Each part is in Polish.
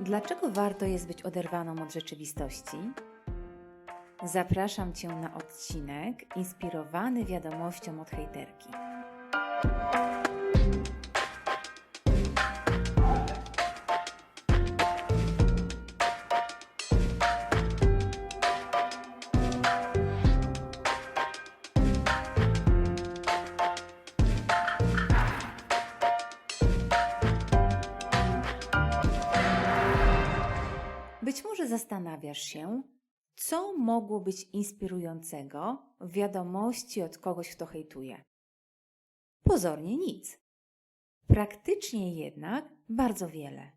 Dlaczego warto jest być oderwaną od rzeczywistości? Zapraszam Cię na odcinek inspirowany wiadomością od hejterki. Zastanawiasz się, co mogło być inspirującego w wiadomości od kogoś, kto hejtuje. Pozornie nic. Praktycznie jednak bardzo wiele.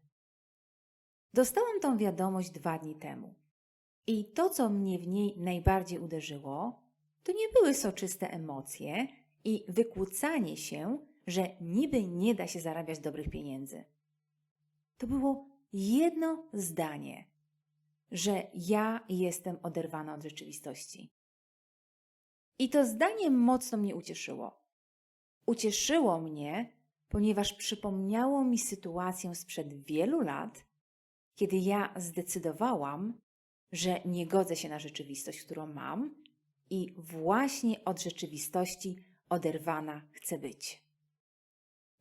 Dostałam tą wiadomość dwa dni temu. I to, co mnie w niej najbardziej uderzyło, to nie były soczyste emocje i wykłócanie się, że niby nie da się zarabiać dobrych pieniędzy. To było jedno zdanie, że ja jestem oderwana od rzeczywistości. I to zdanie mocno mnie ucieszyło. Ucieszyło mnie, ponieważ przypomniało mi sytuację sprzed wielu lat, kiedy ja zdecydowałam, że nie godzę się na rzeczywistość, którą mam i właśnie od rzeczywistości oderwana chcę być.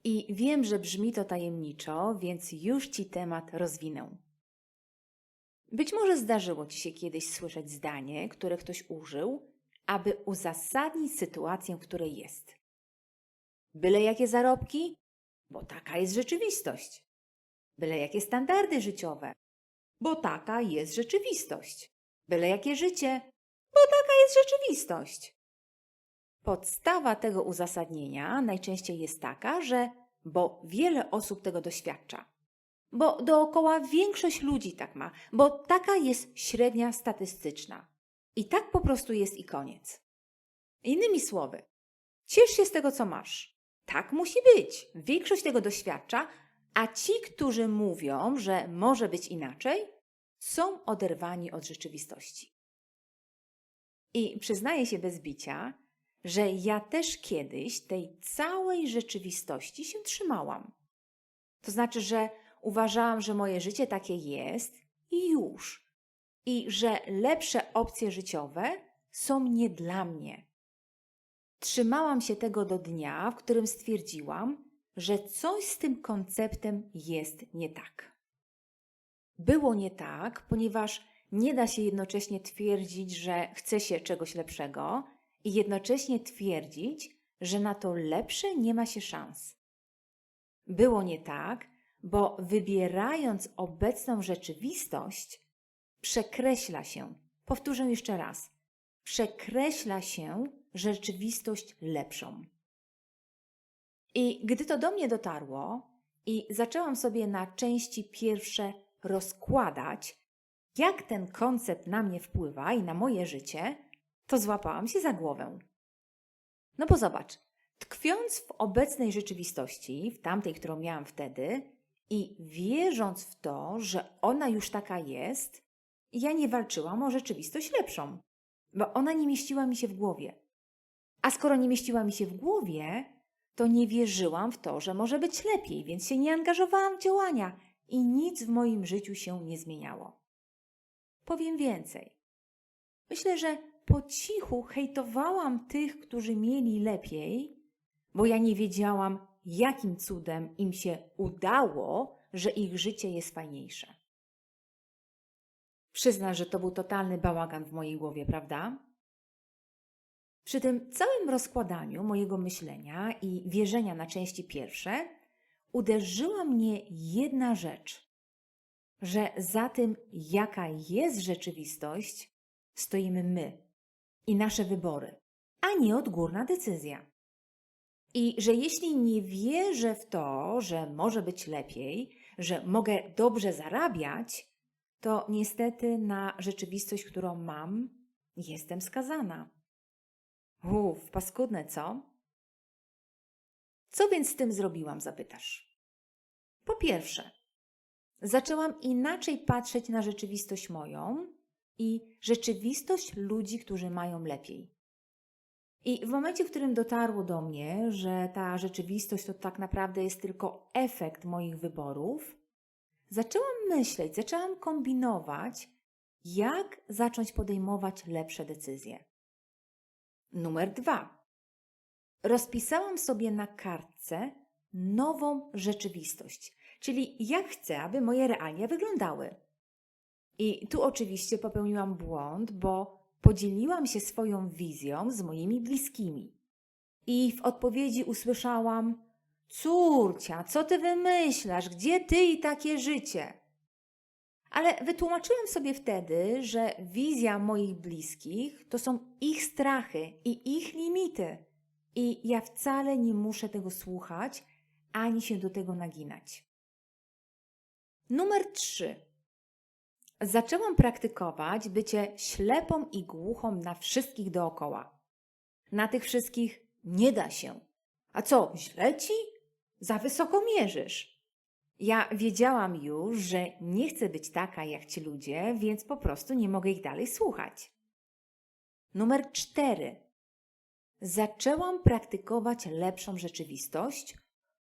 I wiem, że brzmi to tajemniczo, więc już Ci temat rozwinę. Być może zdarzyło Ci się kiedyś słyszeć zdanie, które ktoś użył, aby uzasadnić sytuację, w której jest. Byle jakie zarobki, bo taka jest rzeczywistość. Byle jakie standardy życiowe, bo taka jest rzeczywistość. Byle jakie życie, bo taka jest rzeczywistość. Podstawa tego uzasadnienia najczęściej jest taka, że bo wiele osób tego doświadcza, bo dookoła większość ludzi tak ma, bo taka jest średnia statystyczna. I tak po prostu jest i koniec. Innymi słowy, ciesz się z tego, co masz. Tak musi być. Większość tego doświadcza, a ci, którzy mówią, że może być inaczej, są oderwani od rzeczywistości. I przyznaję się bez bicia, że ja też kiedyś tej całej rzeczywistości się trzymałam. To znaczy, że uważałam, że moje życie takie jest i już. I że lepsze opcje życiowe są nie dla mnie. Trzymałam się tego do dnia, w którym stwierdziłam, że coś z tym konceptem jest nie tak. Było nie tak, ponieważ nie da się jednocześnie twierdzić, że chce się czegoś lepszego i jednocześnie twierdzić, że na to lepsze nie ma się szans. Było nie tak, bo wybierając obecną rzeczywistość, przekreśla się, powtórzę jeszcze raz, przekreśla się rzeczywistość lepszą. I gdy to do mnie dotarło i zaczęłam sobie na części pierwsze rozkładać, jak ten koncept na mnie wpływa i na moje życie, to złapałam się za głowę. No bo zobacz, tkwiąc w obecnej rzeczywistości, w tamtej, którą miałam wtedy, i wierząc w to, że ona już taka jest, ja nie walczyłam o rzeczywistość lepszą, bo ona nie mieściła mi się w głowie. A skoro nie mieściła mi się w głowie, to nie wierzyłam w to, że może być lepiej, więc się nie angażowałam w działania i nic w moim życiu się nie zmieniało. Powiem więcej. Myślę, że po cichu hejtowałam tych, którzy mieli lepiej, bo ja nie wiedziałam, jakim cudem im się udało, że ich życie jest fajniejsze. Przyznasz, że to był totalny bałagan w mojej głowie, prawda? Przy tym całym rozkładaniu mojego myślenia i wierzenia na części pierwsze uderzyła mnie jedna rzecz, że za tym, jaka jest rzeczywistość, stoimy my i nasze wybory, a nie odgórna decyzja. I że jeśli nie wierzę w to, że może być lepiej, że mogę dobrze zarabiać, to niestety na rzeczywistość, którą mam, jestem skazana. Uff, paskudne, co? Co więc z tym zrobiłam, zapytasz? Po pierwsze, zaczęłam inaczej patrzeć na rzeczywistość moją i rzeczywistość ludzi, którzy mają lepiej. I w momencie, w którym dotarło do mnie, że ta rzeczywistość to tak naprawdę jest tylko efekt moich wyborów, zaczęłam myśleć, zaczęłam kombinować, jak zacząć podejmować lepsze decyzje. Numer dwa. Rozpisałam sobie na kartce nową rzeczywistość, czyli jak chcę, aby moje realia wyglądały. I tu oczywiście popełniłam błąd, bo podzieliłam się swoją wizją z moimi bliskimi. I w odpowiedzi usłyszałam: Córcia, co ty wymyślasz? Gdzie ty i takie życie? Ale wytłumaczyłem sobie wtedy, że wizja moich bliskich to są ich strachy i ich limity. I ja wcale nie muszę tego słuchać ani się do tego naginać. Numer 3. Zaczęłam praktykować bycie ślepą i głuchą na wszystkich dookoła. Na tych wszystkich nie da się. A co, źle ci? Za wysoko mierzysz. Ja wiedziałam już, że nie chcę być taka jak ci ludzie, więc po prostu nie mogę ich dalej słuchać. Numer 4. Zaczęłam praktykować lepszą rzeczywistość,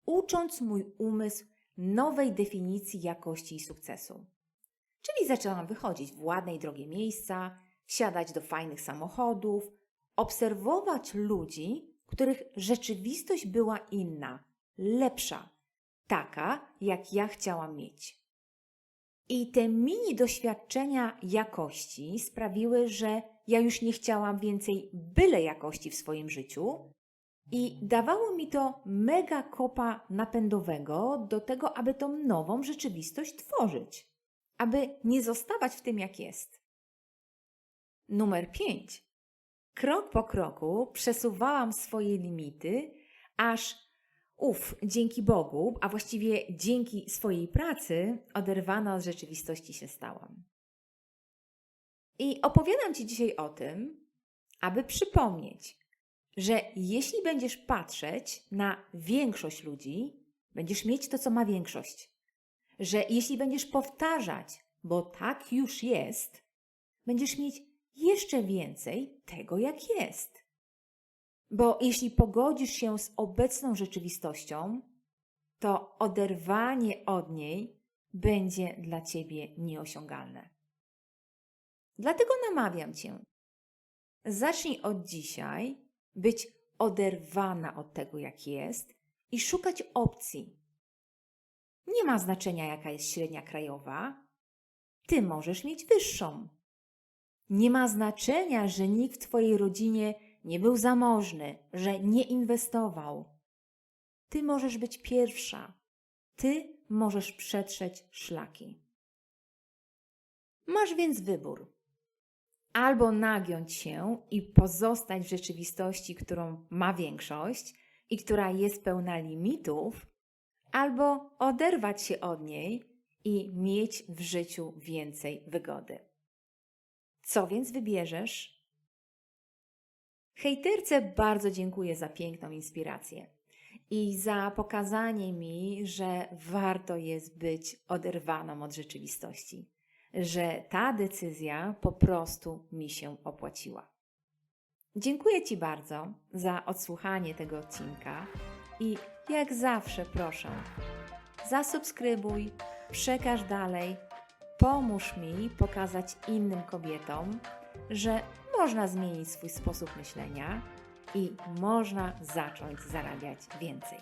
ucząc mój umysł nowej definicji jakości i sukcesu. Czyli zaczęłam wychodzić w ładne i drogie miejsca, wsiadać do fajnych samochodów, obserwować ludzi, których rzeczywistość była inna, lepsza, taka, jak ja chciałam mieć. I te mini doświadczenia jakości sprawiły, że ja już nie chciałam więcej byle jakości w swoim życiu, i dawało mi to mega kopa napędowego do tego, aby tą nową rzeczywistość tworzyć, aby nie zostawać w tym, jak jest. Numer 5. Krok po kroku przesuwałam swoje limity, aż uf, dzięki Bogu, a właściwie dzięki swojej pracy, oderwana od rzeczywistości się stałam. I opowiadam Ci dzisiaj o tym, aby przypomnieć, że jeśli będziesz patrzeć na większość ludzi, będziesz mieć to, co ma większość. Że jeśli będziesz powtarzać, bo tak już jest, będziesz mieć jeszcze więcej tego, jak jest. Bo jeśli pogodzisz się z obecną rzeczywistością, to oderwanie od niej będzie dla ciebie nieosiągalne. Dlatego namawiam cię. Zacznij od dzisiaj być oderwana od tego, jak jest i szukać opcji. Nie ma znaczenia, jaka jest średnia krajowa, ty możesz mieć wyższą. Nie ma znaczenia, że nikt w Twojej rodzinie nie był zamożny, że nie inwestował. Ty możesz być pierwsza. Ty możesz przetrzeć szlaki. Masz więc wybór albo nagiąć się i pozostać w rzeczywistości, którą ma większość i która jest pełna limitów, albo oderwać się od niej i mieć w życiu więcej wygody. Co więc wybierzesz? Hejterce bardzo dziękuję za piękną inspirację i za pokazanie mi, że warto jest być oderwaną od rzeczywistości że ta decyzja po prostu mi się opłaciła. Dziękuję Ci bardzo za odsłuchanie tego odcinka i jak zawsze proszę, zasubskrybuj, przekaż dalej, pomóż mi pokazać innym kobietom, że można zmienić swój sposób myślenia i można zacząć zarabiać więcej.